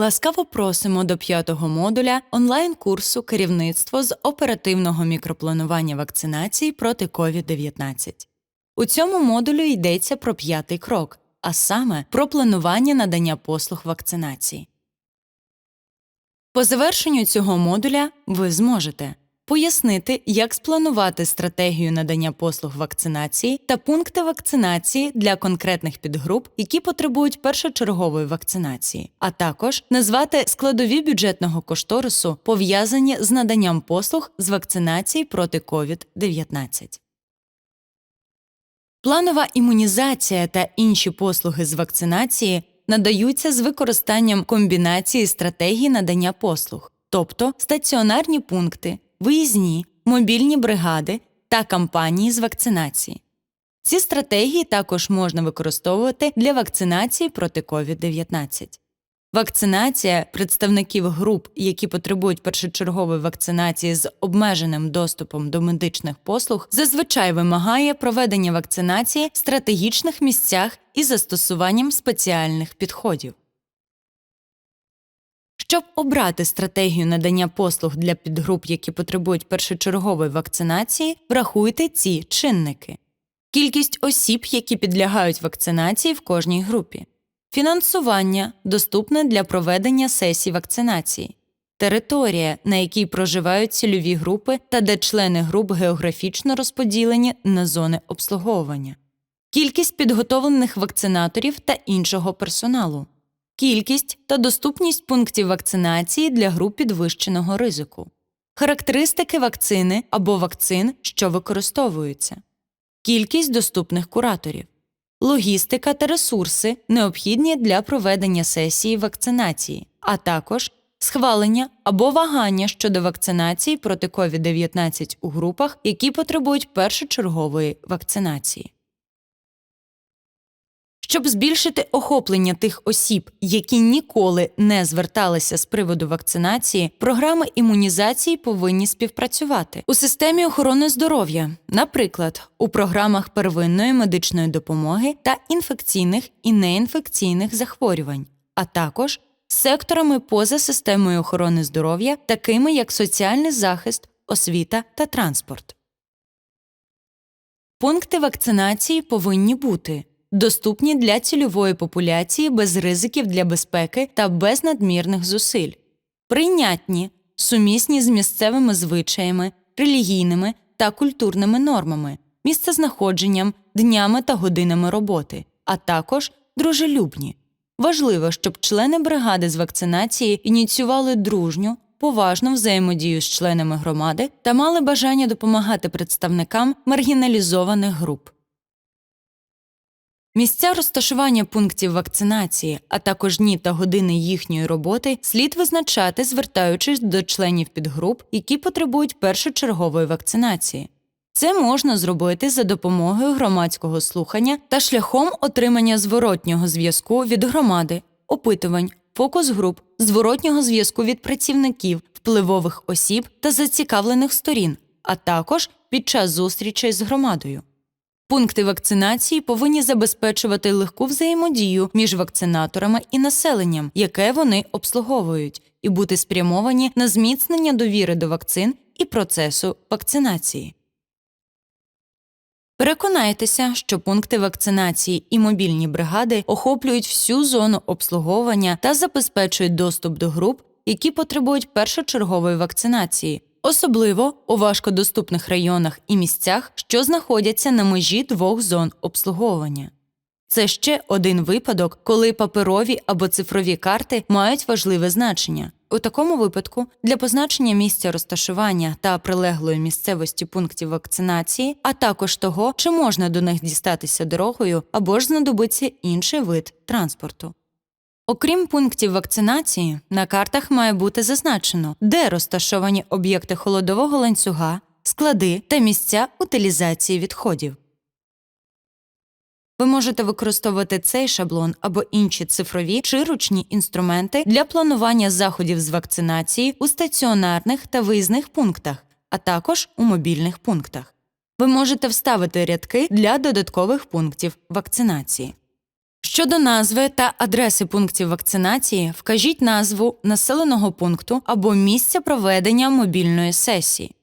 Ласкаво просимо до п'ятого модуля онлайн-курсу Керівництво з оперативного мікропланування вакцинації проти COVID-19. У цьому модулі йдеться про п'ятий крок, а саме про планування надання послуг вакцинації. По завершенню цього модуля ви зможете пояснити, як спланувати стратегію надання послуг вакцинації та пункти вакцинації для конкретних підгруп, які потребують першочергової вакцинації, а також назвати складові бюджетного кошторису, пов'язані з наданням послуг з вакцинації проти COVID-19. Планова імунізація та інші послуги з вакцинації надаються з використанням комбінації стратегій надання послуг, тобто стаціонарні пункти, виїзні, мобільні бригади та кампанії з вакцинації. Ці стратегії також можна використовувати для вакцинації проти COVID-19. Вакцинація представників груп, які потребують першочергової вакцинації з обмеженим доступом до медичних послуг, зазвичай вимагає проведення вакцинації в стратегічних місцях із застосуванням спеціальних підходів. Щоб обрати стратегію надання послуг для підгруп, які потребують першочергової вакцинації, врахуйте ці чинники: кількість осіб, які підлягають вакцинації в кожній групі, фінансування, доступне для проведення сесій вакцинації, територія, на якій проживають цільові групи та де члени груп географічно розподілені на зони обслуговування, кількість підготовлених вакцинаторів та іншого персоналу кількість та доступність пунктів вакцинації для груп підвищеного ризику, характеристики вакцини або вакцин, що використовуються, кількість доступних кураторів, логістика та ресурси, необхідні для проведення сесії вакцинації, а також схвалення або вагання щодо вакцинації проти COVID-19 у групах, які потребують першочергової вакцинації. Щоб збільшити охоплення тих осіб, які ніколи не зверталися з приводу вакцинації, програми імунізації повинні співпрацювати у системі охорони здоров'я, наприклад, у програмах первинної медичної допомоги та інфекційних і неінфекційних захворювань, а також секторами поза системою охорони здоров'я, такими як соціальний захист, освіта та транспорт. Пункти вакцинації повинні бути доступні для цільової популяції без ризиків для безпеки та без надмірних зусиль, прийнятні, сумісні з місцевими звичаями, релігійними та культурними нормами, місцезнаходженням, днями та годинами роботи, а також дружелюбні. Важливо, щоб члени бригади з вакцинації ініціювали дружню, поважну взаємодію з членами громади та мали бажання допомагати представникам маргіналізованих груп. Місця розташування пунктів вакцинації, а також дні та години їхньої роботи слід визначати, звертаючись до членів підгруп, які потребують першочергової вакцинації. Це можна зробити за допомогою громадського слухання та шляхом отримання зворотнього зв'язку від громади, опитувань, фокус груп, зворотнього зв'язку від працівників, впливових осіб та зацікавлених сторін, а також під час зустрічей з громадою. Пункти вакцинації повинні забезпечувати легку взаємодію між вакцинаторами і населенням, яке вони обслуговують, і бути спрямовані на зміцнення довіри до вакцин і процесу вакцинації. Переконайтеся, що пункти вакцинації і мобільні бригади охоплюють всю зону обслуговування та забезпечують доступ до груп, які потребують першочергової вакцинації, особливо у важкодоступних районах і місцях, що знаходяться на межі двох зон обслуговування. Це ще один випадок, коли паперові або цифрові карти мають важливе значення. У такому випадку для позначення місця розташування та прилеглої місцевості пунктів вакцинації, а також того, чи можна до них дістатися дорогою або ж знадобиться інший вид транспорту. Окрім пунктів вакцинації, на картах має бути зазначено, де розташовані об'єкти холодового ланцюга, склади та місця утилізації відходів. Ви можете використовувати цей шаблон або інші цифрові чи ручні інструменти для планування заходів з вакцинації у стаціонарних та виїзних пунктах, а також у мобільних пунктах. Ви можете вставити рядки для додаткових пунктів вакцинації. Щодо назви та адреси пунктів вакцинації, вкажіть назву населеного пункту або місця проведення мобільної сесії.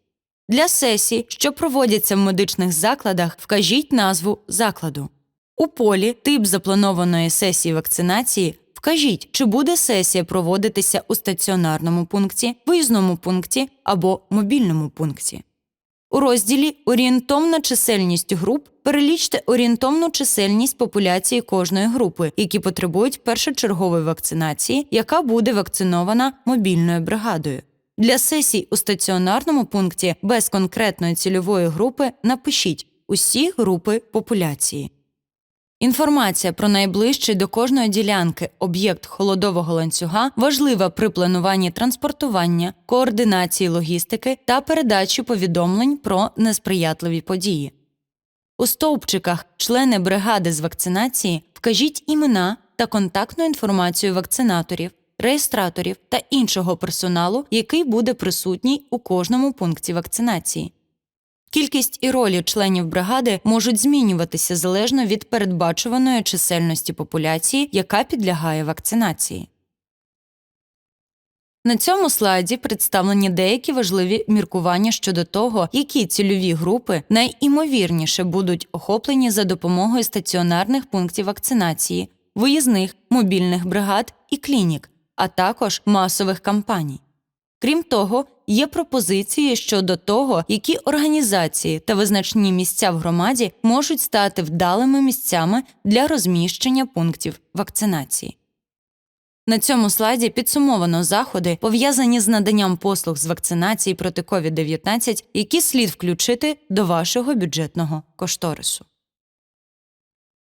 Для сесій, що проводяться в медичних закладах, вкажіть назву закладу. У полі тип запланованої сесії вакцинації вкажіть, чи буде сесія проводитися у стаціонарному пункті, виїзному пункті або мобільному пункті. У розділі Орієнтовна чисельність груп перелічте орієнтовну чисельність популяції кожної групи, які потребують першочергової вакцинації, яка буде вакцинована мобільною бригадою. Для сесій у стаціонарному пункті без конкретної цільової групи напишіть усі групи популяції. Інформація про найближчий до кожної ділянки об'єкт холодового ланцюга важлива при плануванні транспортування, координації логістики та передачі повідомлень про несприятливі події. У стовпчиках члени бригади з вакцинації вкажіть імена та контактну інформацію вакцинаторів, реєстраторів та іншого персоналу, який буде присутній у кожному пункті вакцинації. Кількість і ролі членів бригади можуть змінюватися залежно від передбачуваної чисельності популяції, яка підлягає вакцинації. На цьому слайді представлені деякі важливі міркування щодо того, які цільові групи найімовірніше будуть охоплені за допомогою стаціонарних пунктів вакцинації, виїзних мобільних бригад і клінік, а також масових кампаній. Крім того, є пропозиції щодо того, які організації та визначні місця в громаді можуть стати вдалими місцями для розміщення пунктів вакцинації. На цьому слайді підсумовано заходи, пов'язані з наданням послуг з вакцинації проти COVID-19, які слід включити до вашого бюджетного кошторису.